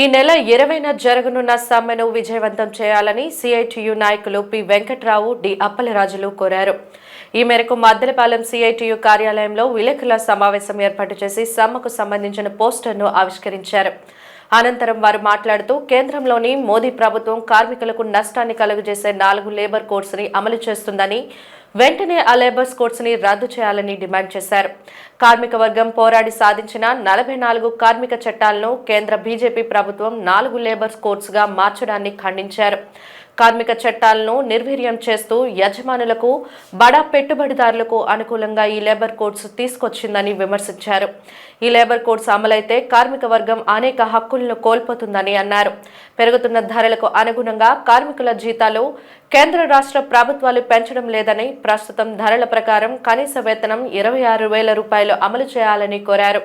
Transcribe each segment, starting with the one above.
ఈ నెల ఇరవైన జరగనున్న సమ్మెను విజయవంతం చేయాలని సిఐటియు నాయకులు పి వెంకట్రావు డి అప్పలరాజులు కోరారు. ఈ మేరకు మద్దెలపాలెం సిఐటియు కార్యాలయంలో విలేకరుల సమావేశం ఏర్పాటు చేసి సమ్మకు సంబంధించిన పోస్టర్ను ఆవిష్కరించారు. అనంతరం వారు మాట్లాడుతూ కేంద్రంలోని మోదీ ప్రభుత్వం కార్మికులకు నష్టాన్ని కలుగజేసే నాలుగు లేబర్ కోడ్స్ని అమలు చేస్తుందని వెంటనే ఆ లేబర్స్ కోడ్స్ని రద్దు చేయాలని డిమాండ్ చేశారు. కార్మిక వర్గం పోరాడి సాధించిన నలభై నాలుగు కార్మిక చట్టాలను కేంద్ర బీజేపీ ప్రభుత్వం నాలుగు లేబర్స్ కోడ్స్గా మార్చడాన్ని ఖండించారు. కార్మిక చట్టాలను నిర్వీర్యం చేస్తూ యజమానులకు బడా పెట్టుబడిదారులకు అనుకూలంగా ఈ లేబర్ కోడ్స్ తీసుకొచ్చిందని విమర్శించారు. ఈ లేబర్ కోడ్స్ అమలైతే కార్మిక వర్గం అనేక హక్కులను కోల్పోతుందని అన్నారు. పెరుగుతున్న ధరలకు అనుగుణంగా కార్మికుల జీతాలు కేంద్ర రాష్ట్ర ప్రభుత్వాలు పెంచడం లేదని ప్రస్తుతం ధరల ప్రకారం కనీస వేతనం ఇరవై ఆరు వేల రూపాయలు అమలు చేయాలని కోరారు.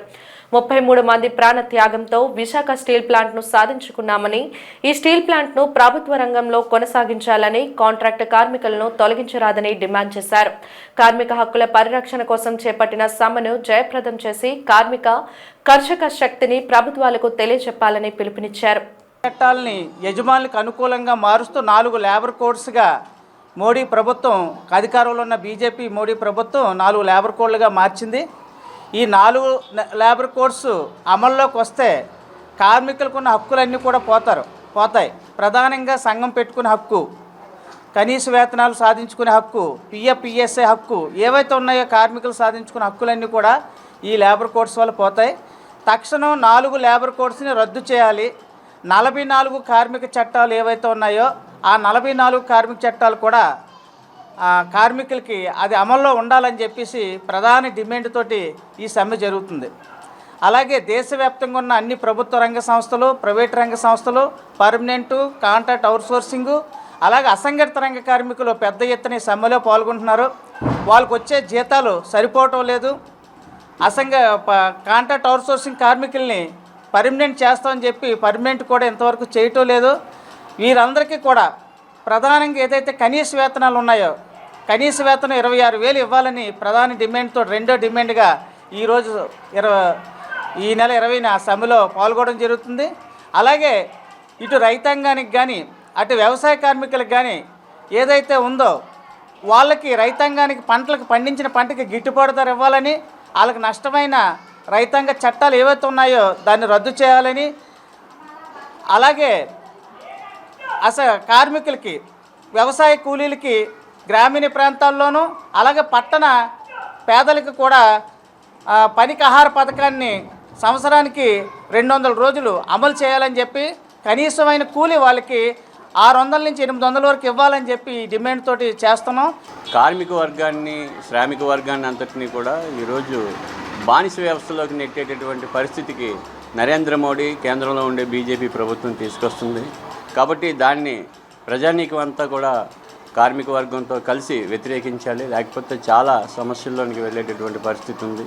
ముప్పై మూడు మంది ప్రాణ త్యాగంతో విశాఖ స్టీల్ ప్లాంట్ను సాధించుకున్నామని ఈ స్టీల్ ప్లాంట్ను ప్రభుత్వ రంగంలో కొనసాగించాలని కాంట్రాక్ట్ కార్మికులను తొలగించరాదని డిమాండ్ చేశారు. కార్మిక హక్కుల పరిరక్షణ కోసం చేపట్టిన సమ్మెను జయప్రదం చేసి కార్మిక కర్షక శక్తిని ప్రభుత్వాలకు తెలియజెప్పాలని పిలుపునిచ్చారు. చట్టాలని యజమానులకు అనుకూలంగా మారుస్తూ నాలుగు లేబర్ కోడ్స్గా మోడీ ప్రభుత్వం అధికారంలో ఉన్న బీజేపీ మోడీ ప్రభుత్వం నాలుగు లేబర్ కోడ్లుగా మార్చింది. ఈ నాలుగు లేబర్ కోడ్స్ అమల్లోకి వస్తే కార్మికులకు ఉన్న హక్కులన్నీ కూడా పోతారు పోతాయి. ప్రధానంగా సంఘం పెట్టుకునే హక్కు కనీస వేతనాలు సాధించుకునే హక్కు పిఎఫ్పిఎస్ఐ హక్కు ఏవైతే ఉన్నాయో కార్మికులు సాధించుకునే హక్కులన్నీ కూడా ఈ లేబర్ కోడ్స్ వల్ల పోతాయి. తక్షణం నాలుగు లేబర్ కోడ్స్ని రద్దు చేయాలి. నలభై నాలుగు కార్మిక చట్టాలు ఏవైతే ఉన్నాయో ఆ నలభై నాలుగు కార్మిక చట్టాలు కూడా కార్మికులకి అది అమల్లో ఉండాలని చెప్పేసి ప్రధాన డిమాండ్ తోటి ఈ సమ్మె జరుగుతుంది. అలాగే దేశవ్యాప్తంగా ఉన్న అన్ని ప్రభుత్వ రంగ సంస్థలు ప్రైవేట్ రంగ సంస్థలు పర్మనెంటు కాంట్రాక్ట్ అవుట్సోర్సింగు అలాగే అసంఘటిత రంగ కార్మికులు పెద్ద ఎత్తున సమ్మెలో పాల్గొంటున్నారు. వాళ్ళకు వచ్చే జీతాలు సరిపోవటం లేదు. అసంఘ ప- కాంట్రాక్ట్ అవుట్సోర్సింగ్ కార్మికుల్ని పర్మనెంట్ చేస్తామని చెప్పి పర్మనెంట్ కూడా ఇంతవరకు చేయటం లేదు. వీరందరికీ కూడా ప్రధానంగా ఏదైతే కనీస వేతనాలు ఉన్నాయో కనీస వేతనం ఇరవై ఆరు వేలు ఇవ్వాలని ప్రధాన డిమాండ్తో రెండో డిమాండ్గా ఈరోజు ఇరవై ఈ నెల ఇరవైన సమ్మెలో పాల్గొనడం జరుగుతుంది. అలాగే ఇటు రైతాంగానికి కానీ అటు వ్యవసాయ కార్మికులకు కానీ ఏదైతే ఉందో వాళ్ళకి రైతాంగానికి పంటలకు పండించిన పంటకి గిట్టుబాటు ధర ఇవ్వాలని వాళ్ళకి నష్టమైన రైతాంగ చట్టాలు ఏవైతే ఉన్నాయో దాన్ని రద్దు చేయాలని అలాగే అసలు కార్మికులకి వ్యవసాయ కూలీలకి గ్రామీణ ప్రాంతాల్లోనూ అలాగే పట్టణ పేదలకు కూడా పనికి ఆహార పథకాన్ని సంవత్సరానికి రెండు వందల రోజులు అమలు చేయాలని చెప్పి కనీసమైన కూలి వాళ్ళకి ఆరు వందల నుంచి ఎనిమిది వందల వరకు ఇవ్వాలని చెప్పి డిమాండ్ తోటి చేస్తున్నాం. కార్మిక వర్గాన్ని శ్రామిక వర్గాన్ని అంతటినీ కూడా ఈరోజు బానిస వ్యవస్థలోకి నెట్టేటటువంటి పరిస్థితికి నరేంద్ర మోడీ కేంద్రంలో ఉండే బీజేపీ ప్రభుత్వం తీసుకొస్తుంది. కాబట్టి దాన్ని ప్రజానీకం అంతా కూడా కార్మిక వర్గంతో కలిసి వ్యతిరేకించాలి. లేకపోతే చాలా సమస్యల్లోనికి వెళ్ళేటటువంటి పరిస్థితి ఉంది.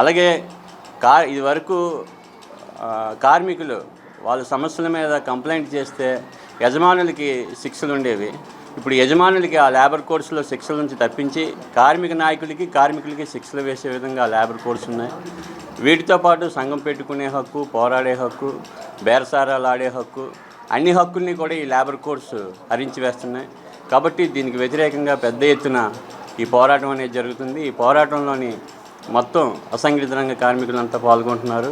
అలాగే కా ఇదివరకు కార్మికులు వాళ్ళ సమస్యల మీద కంప్లైంట్ చేస్తే యజమానులకి శిక్షలు ఉండేవి. ఇప్పుడు యజమానులకి ఆ లేబర్ కోర్సులో శిక్షల నుంచి తప్పించి కార్మిక నాయకులకి కార్మికులకి శిక్షలు వేసే విధంగా ఆ లేబర్ కోర్స్ ఉన్నాయి. వీటితో పాటు సంఘం పెట్టుకునే హక్కు పోరాడే హక్కు బేరసారాలు ఆడే హక్కు అన్ని హక్కుల్ని కూడా ఈ లేబర్ కోడ్స్ హరించి వేస్తున్నాయి. కాబట్టి దీనికి వ్యతిరేకంగా పెద్ద ఎత్తున ఈ పోరాటం అనేది జరుగుతుంది. ఈ పోరాటంలోని మొత్తం అసంఘటిత రంగ కార్మికులంతా పాల్గొంటున్నారు.